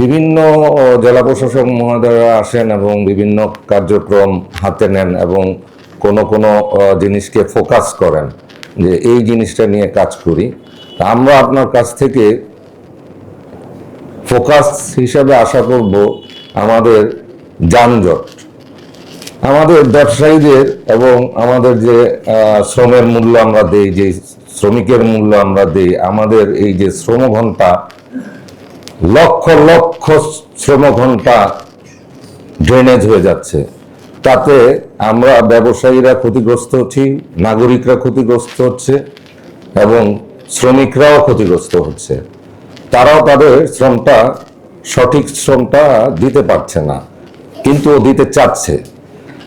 বিভিন্ন জেলা প্রশাসক মহোদয়রা আসেন এবং বিভিন্ন কার্যক্রম হাতে নেন এবং কোনো কোনো জিনিসকে ফোকাস করেন যে এই জিনিসটা নিয়ে কাজ করি। আমরা আপনার কাছ থেকে ফোকাস হিসাবে আশা করব আমাদের যানজট, আমাদের ব্যবসায়ীদের এবং আমাদের যে শ্রমের মূল্য আমরা দেই, যে শ্রমিকের মূল্য আমরা দেই, আমাদের এই যে শ্রম ঘণ্টা লক্ষ লক্ষ শ্রম ঘণ্টা ড্রেনেজ হয়ে যাচ্ছে। তাতে আমরা ব্যবসায়ীরা ক্ষতিগ্রস্ত হচ্ছি, নাগরিকরা ক্ষতিগ্রস্ত হচ্ছে এবং শ্রমিকরাও ক্ষতিগ্রস্ত হচ্ছে। তারাও তাদের শ্রমটা, সঠিক শ্রমটা দিতে পারছে না, কিন্তু ও দিতে চাচ্ছে।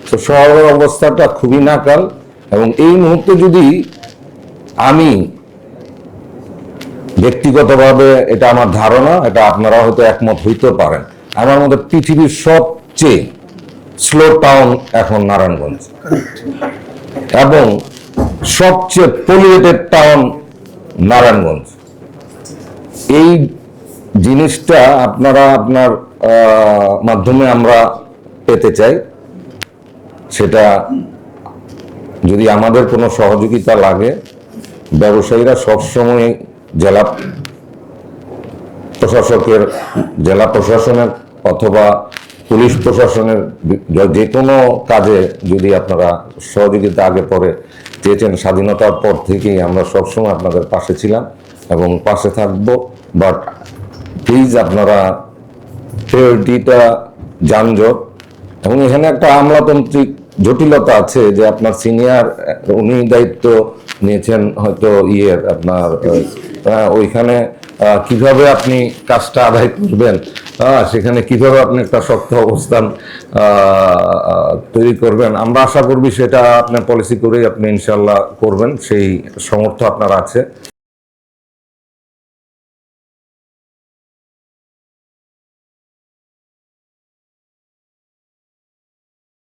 তো শহরের অবস্থাটা খুবই নাকাল এবং এই মুহূর্তে যদি আমি ব্যক্তিগতভাবে এটা আমার ধারণা, এটা আপনারা হয়তো একমত হইতে পারেন। আমার মধ্যে পৃথিবীর সবচেয়ে স্লো টাউন এখন নারায়ণগঞ্জ। এবং সবচেয়ে পলিউটেড টাউন নারায়ণগঞ্জ। এই জিনিসটা আপনারা আপনার মাধ্যমে আমরা পেতে চাই। সেটা যদি আমাদের কোনো সহযোগিতা লাগে, ব্যবসায়ীরা সবসময় জেলা প্রশাসকের, জেলা প্রশাসনের অথবা পুলিশ প্রশাসনের যে কোনো কাজে যদি আপনারা সহযোগিতা আগে পরে চেয়েছেন, স্বাধীনতার পর থেকেই আমরা সবসময় আপনাদের পাশে ছিলাম এবং পাশে থাকব। বাট প্লিজ আপনারা প্রায়োরিটিটা যানজট এবং এখানে একটা আমলাতান্ত্রিক জটিলতা আছে যে আপনার সিনিয়র উনি দায়িত্ব নিয়েছেন হয়তো ইয়ের আপনার ওইখানে কীভাবে আপনি কাজটা আদায় করবেন আহ, সেখানে কীভাবে আপনি একটা শক্ত অবস্থান তৈরি করবেন আমরা আশা করবি সেটা আপনার পলিসি করেই আপনি ইনশাল্লাহ করবেন সেই সমর্থ আপনার আছে।